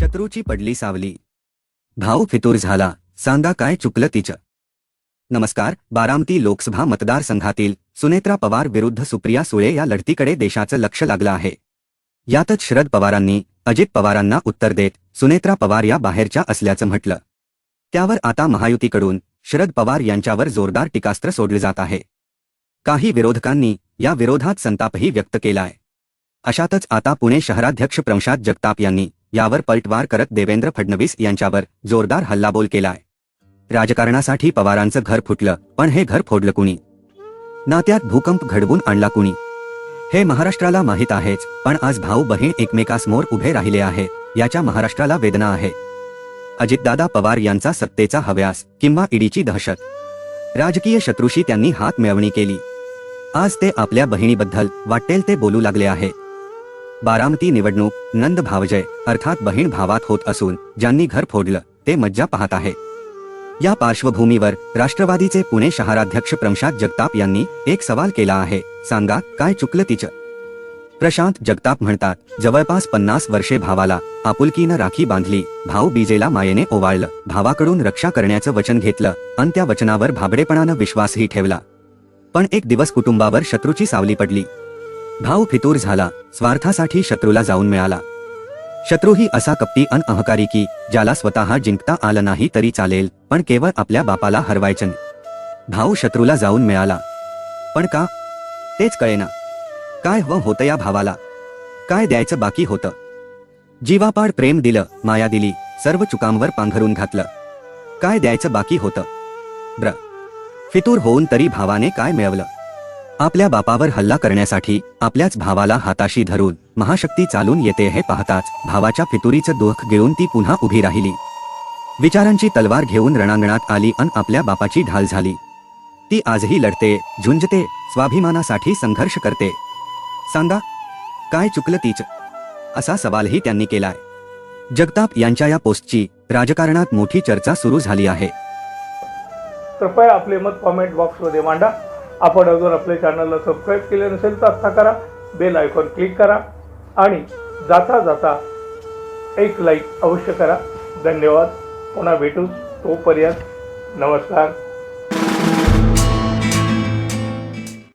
शत्रूची पडली सावली. भाऊ फितूर झाला. सांदा काय चुकलं तिचं? नमस्कार बारामती लोकसभा मतदारसंघातील सुनेत्रा पवार विरुद्ध सुप्रिया सुळे या लढतीकडे देशाचं लक्ष लागलं आहे. यातच शरद पवारांनी अजित पवारांना उत्तर देत सुनेत्रा पवार या बाहेरच्या असल्याचं म्हटलं. त्यावर आता महायुतीकडून शरद पवार यांच्यावर जोरदार टीकास्त्र सोडले जात आहे. काही विरोधकांनी या विरोधात संतापही व्यक्त केलाय. अशातच आता पुणे शहराध्यक्ष प्रमशाद जगताप यांनी यावर पलटवार करत देवेंद्र फडणवीस यांच्यावर जोरदार हल्लाबोल केलाय. राजकारणासाठी पवारांचं घर फुटलं पण हे घर फोडलं कुणी? नात्यात भूकंप घडवून आणला कुणी? हे महाराष्ट्राला माहीत आहेच पण आज भाऊ बहीण एकमेकासमोर उभे राहिले आहे याच्या महाराष्ट्राला वेदना आहे. अजितदादा पवार यांचा सत्तेचा हव्यास किंवा ईडीची दहशत. राजकीय शत्रूशी त्यांनी हात मिळवणी केली. आज ते आपल्या बहिणीबद्दल वाटेल ते बोलू लागले आहे बारामती निवडणूक नंद भावजय अर्थात बहीण भावात होत असून ज्यांनी घर फोडलं ते मज्जा पाहत आहे. या पार्श्वभूमीवर राष्ट्रवादीचे पुणे शहराध्यक्ष प्रमशांत जगताप यांनी एक सवाल केला आहे सांगा काय चुकलं तिचं? प्रशांत जगताप म्हणतात जवळपास पन्नास वर्षे भावाला आपुलकीनं राखी बांधली भाऊ बीजेला मायेने ओवाळलं भावाकडून रक्षा करण्याचं वचन घेतलं आणि त्या वचनावर भाबडेपणानं विश्वासही ठेवला. पण एक दिवस कुटुंबावर शत्रूची सावली पडली भाव फितूर झाला स्वार्थासाठी शत्रूला जाऊन मिळाला. शत्रूही असा कपटी अन अहकारी की ज्याला स्वतः जिंकता आलं नाही तरी चालेल पण केवळ आपल्या बापाला हरवायचं नाही. भाऊ शत्रूला जाऊन मिळाला. पण का? तेच कळेना. काय हवं होतं या भावाला? काय द्यायचं बाकी होतं? जीवापाड प्रेम दिलं माया दिली सर्व चुकांवर पांघरून घातलं. काय द्यायचं बाकी होतं? ब्र. फितूर होऊन तरी भावाने काय मिळवलं? आपल्या बापावर हल्ला करण्यासाठी आपल्याच भावाला हाताशी धरून महाशक्ती चालून येते हे पाहताच भावाच्या फितुरीचं दुःख गिळून ती पुन्हा उभी राहिली. विचारांची तलवार घेऊन रणांगणात आली अन आपल्या बापाची ढाल झाली. ती आजही लढते झुंजते स्वाभिमानासाठी संघर्ष करते. सांगा काय चुकलं तीच? असा सवालही त्यांनी केलाय. जगताप यांच्या या पोस्टची राजकारणात मोठी चर्चा सुरू झाली आहे. कृपया आपले मत कॉमेंट बॉक्समध्ये मांडा. आपण अजून आपल्या चॅनलला सबस्क्राईब केले नसेल तर आत्ता करा. बेल आयकॉन क्लिक करा. आणि जाता जाता एक लाईक अवश्य करा. धन्यवाद. पुन्हा भेटू. तोपर्यंत नमस्कार.